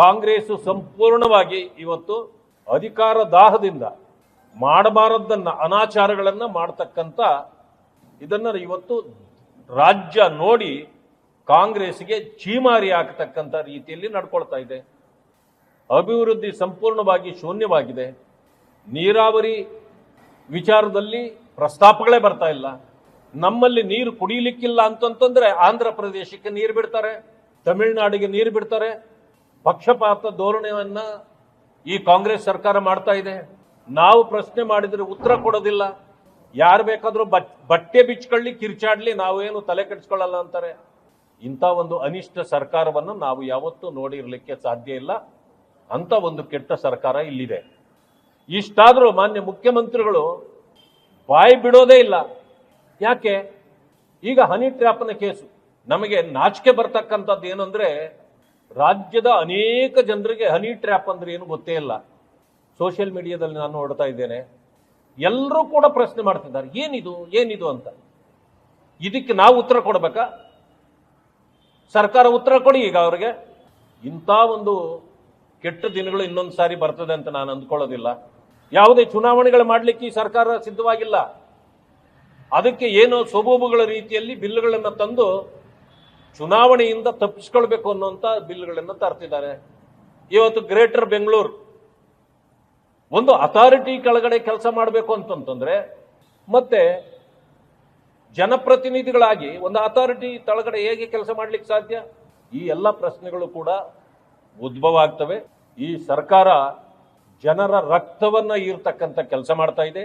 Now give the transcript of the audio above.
ಕಾಂಗ್ರೆಸ್ ಸಂಪೂರ್ಣವಾಗಿ ಇವತ್ತು ಅಧಿಕಾರ ದಾಹದಿಂದ ಮಾಡಬಾರದನ್ನ ಅನಾಚಾರಗಳನ್ನು ಮಾಡ್ತಕ್ಕಂಥ ಇದನ್ನ ಇವತ್ತು ರಾಜ್ಯ ನೋಡಿ ಕಾಂಗ್ರೆಸ್ಗೆ ಚೀಮಾರಿ ಹಾಕತಕ್ಕಂತ ರೀತಿಯಲ್ಲಿ ನಡ್ಕೊಳ್ತಾ ಇದೆ. ಅಭಿವೃದ್ಧಿ ಸಂಪೂರ್ಣವಾಗಿ ಶೂನ್ಯವಾಗಿದೆ. ನೀರಾವರಿ ವಿಚಾರದಲ್ಲಿ ಪ್ರಸ್ತಾಪಗಳೇ ಬರ್ತಾ ಇಲ್ಲ. ನಮ್ಮಲ್ಲಿ ನೀರು ಕುಡಿಯಲಿಕ್ಕಿಲ್ಲ ಅಂತಂತಂದ್ರೆ ಆಂಧ್ರ ಪ್ರದೇಶಕ್ಕೆ ನೀರು ಬಿಡ್ತಾರೆ, ತಮಿಳುನಾಡಿಗೆ ನೀರು ಬಿಡ್ತಾರೆ ಪಕ್ಷಪಾತ ಧೋರಣೆಯನ್ನ ಈ ಕಾಂಗ್ರೆಸ್ ಸರ್ಕಾರ ಮಾಡ್ತಾ ಇದೆ. ನಾವು ಪ್ರಶ್ನೆ ಮಾಡಿದ್ರೆ ಉತ್ತರ ಕೊಡೋದಿಲ್ಲ. ಯಾರು ಬೇಕಾದರೂ ಬಟ್ಟೆ ಬಿಚ್ಕೊಳ್ಳಿ, ಕಿರ್ಚಾಡ್ಲಿ, ನಾವೇನು ತಲೆ ಕೆಡಿಸ್ಕೊಳ್ಳಲ್ಲ ಅಂತಾರೆ. ಇಂಥ ಒಂದು ಅನಿಷ್ಟ ಸರ್ಕಾರವನ್ನು ನಾವು ಯಾವತ್ತೂ ನೋಡಿರಲಿಕ್ಕೆ ಸಾಧ್ಯ ಇಲ್ಲ. ಅಂತ ಒಂದು ಕೆಟ್ಟ ಸರ್ಕಾರ ಇಲ್ಲಿದೆ. ಇಷ್ಟಾದರೂ ಮಾನ್ಯ ಮುಖ್ಯಮಂತ್ರಿಗಳು ಬಾಯಿ ಬಿಡೋದೇ ಇಲ್ಲ. ಯಾಕೆ? ಈಗ ಹನಿ ಟ್ರ್ಯಾಪ್ನ ಕೇಸು. ನಮಗೆ ನಾಚಿಕೆ ಬರ್ತಕ್ಕಂಥದ್ದು ಏನಂದ್ರೆ ರಾಜ್ಯದ ಅನೇಕ ಜನರಿಗೆ ಹನಿ ಟ್ರ್ಯಾಪ್ ಅಂದ್ರೆ ಏನು ಗೊತ್ತೇ ಇಲ್ಲ. ಸೋಷಿಯಲ್ ಮೀಡಿಯಾದಲ್ಲಿ ನಾನು ನೋಡ್ತಾ ಇದ್ದೇನೆ. ಎಲ್ಲರೂ ಕೂಡ ಪ್ರಶ್ನೆ ಮಾಡ್ತಿದ್ದಾರೆ, ಏನಿದು ಏನಿದು ಅಂತ. ಇದಕ್ಕೆ ನಾವು ಉತ್ತರ ಕೊಡಬೇಕಾ? ಸರ್ಕಾರ ಉತ್ತರ ಕೊಡಿ ಈಗ ಅವರಿಗೆ. ಇಂಥ ಒಂದು ಕೆಟ್ಟ ದಿನಗಳು ಇನ್ನೊಂದು ಸಾರಿ ಬರ್ತದೆ ಅಂತ ನಾನು ಅಂದ್ಕೊಳ್ಳೋದಿಲ್ಲ. ಯಾವುದೇ ಚುನಾವಣೆಗಳು ಮಾಡಲಿಕ್ಕೆ ಈ ಸರ್ಕಾರ ಸಿದ್ಧವಾಗಿಲ್ಲ. ಅದಕ್ಕೆ ಏನೋ ಸೊಬೂಬುಗಳ ರೀತಿಯಲ್ಲಿ ಬಿಲ್ಗಳನ್ನು ತಂದು ಚುನಾವಣೆಯಿಂದ ತಪ್ಪಿಸ್ಕೊಳ್ಬೇಕು ಅನ್ನುವಂಥ ಬಿಲ್ಗಳನ್ನು ತರ್ತಿದ್ದಾರೆ. ಇವತ್ತು ಗ್ರೇಟರ್ ಬೆಂಗಳೂರು ಒಂದು ಅಥಾರಿಟಿ ಕೆಳಗಡೆ ಕೆಲಸ ಮಾಡಬೇಕು ಅಂತಂತಂದ್ರೆ, ಮತ್ತೆ ಜನಪ್ರತಿನಿಧಿಗಳಾಗಿ ಒಂದು ಅಥಾರಿಟಿ ತಳಗಡೆ ಹೇಗೆ ಕೆಲಸ ಮಾಡ್ಲಿಕ್ಕೆ ಸಾಧ್ಯ? ಈ ಎಲ್ಲ ಪ್ರಶ್ನೆಗಳು ಕೂಡ ಉದ್ಭವ ಆಗ್ತವೆ. ಈ ಸರ್ಕಾರ ಜನರ ರಕ್ತವನ್ನ ಈರ್ತಕ್ಕಂಥ ಕೆಲಸ ಮಾಡ್ತಾ ಇದೆ.